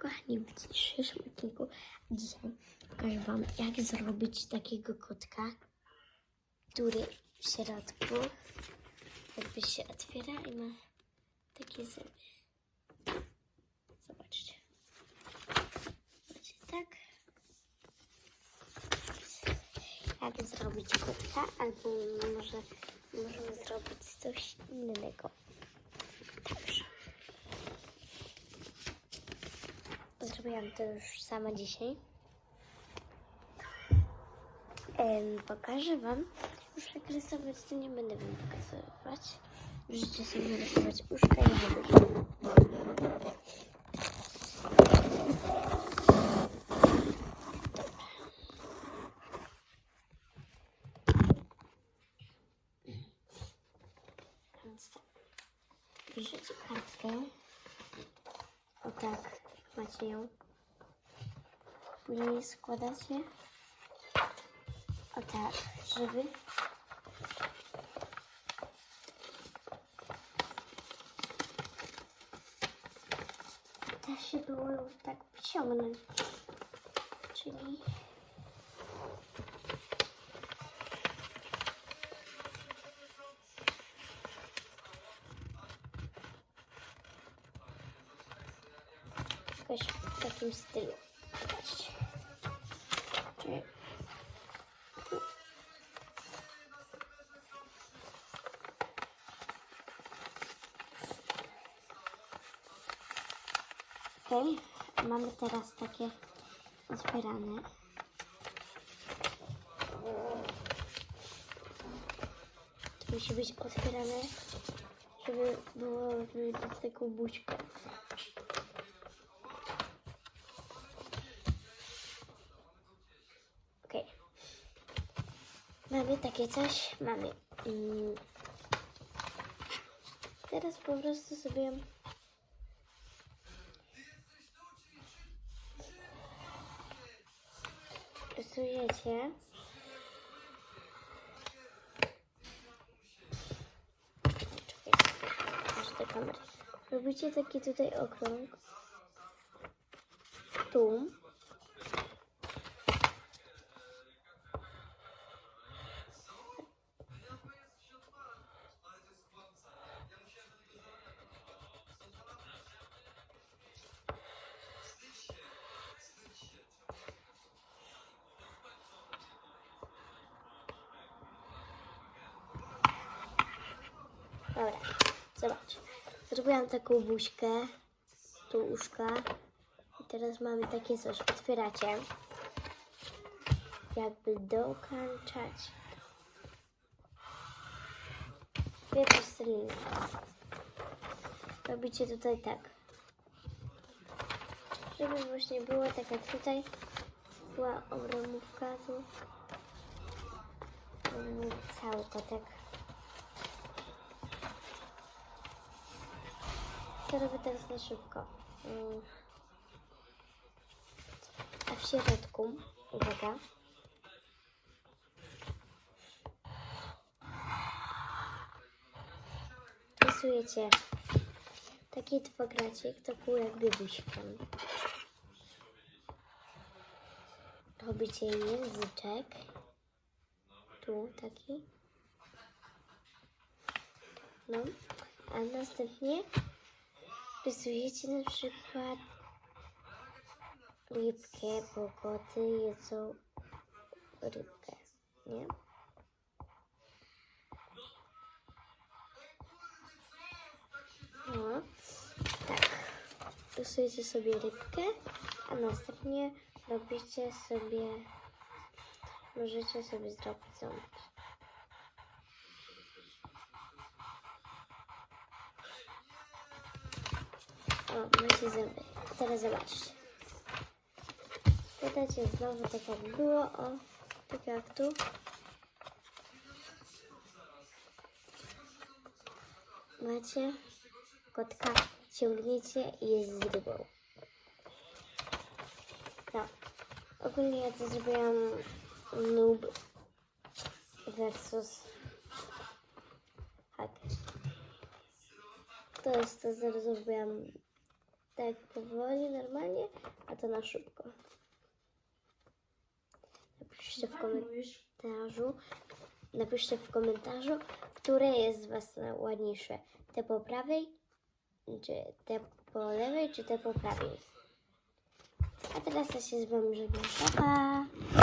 kochani, w dzisiejszym odcinku dzisiaj pokażę Wam, jak zrobić takiego kotka, który w środku jakby się otwiera i ma takie zęby. Zobaczcie. Macie tak. Jak zrobić kotka, albo może możemy zrobić coś innego. Zrobiłam to już sama dzisiaj. Em, pokażę Wam. Już jak rysować, to nie będę Wam pokazywać. Możecie sobie rysować uszka i. Więc tak. Bierzecie kartkę. O tak, macie ją. Później składacie. O tak, żeby da się było tak pociągnąć. Czyli jakoś w takim stylu. Zobaczcie. Okej, mamy teraz takie otwierane. To musi być otwierane, żeby było widać taką buźkę. Mamy takie coś, mamy. Mm. Teraz po prostu sobie rysujecie. Robicie taki tutaj okrąg. Tu. Dobra, zobacz. Zrobiłam taką buźkę, tu uszka. I teraz mamy takie coś. Otwieracie. Jakby dokończać. Pierwszy stronie. Robicie tutaj tak. Żeby właśnie było tak jak tutaj. Była obramówka tu. Cały kotek. To robię teraz na szybko. Mm. A w środku, uwaga. Rysujecie taki kwadracik, taką jakby buźkę. Robicie języczek. Tu taki. No. A następnie rysujecie na przykład rybkę, bo koty jedzą rybkę, nie? No, tak. Rysujecie sobie rybkę, a następnie robicie sobie, możecie sobie zrobić ząb. O, macie zęby. Teraz zobaczcie. Podacie znowu tak jak było, o, tak jak tu. Macie kotka, ciągniecie i jest z rybą. No, ogólnie ja to zrobiłam noob versus hack. To jest to, zaraz zrobiłam tak powoli, normalnie, a to na szybko. Napiszcie w komentarzu, napiszcie w komentarzu, które jest z Was ładniejsze. Te po prawej, czy te po lewej, czy te po prawej. A teraz ja się z Wami żegnam. Pa, pa!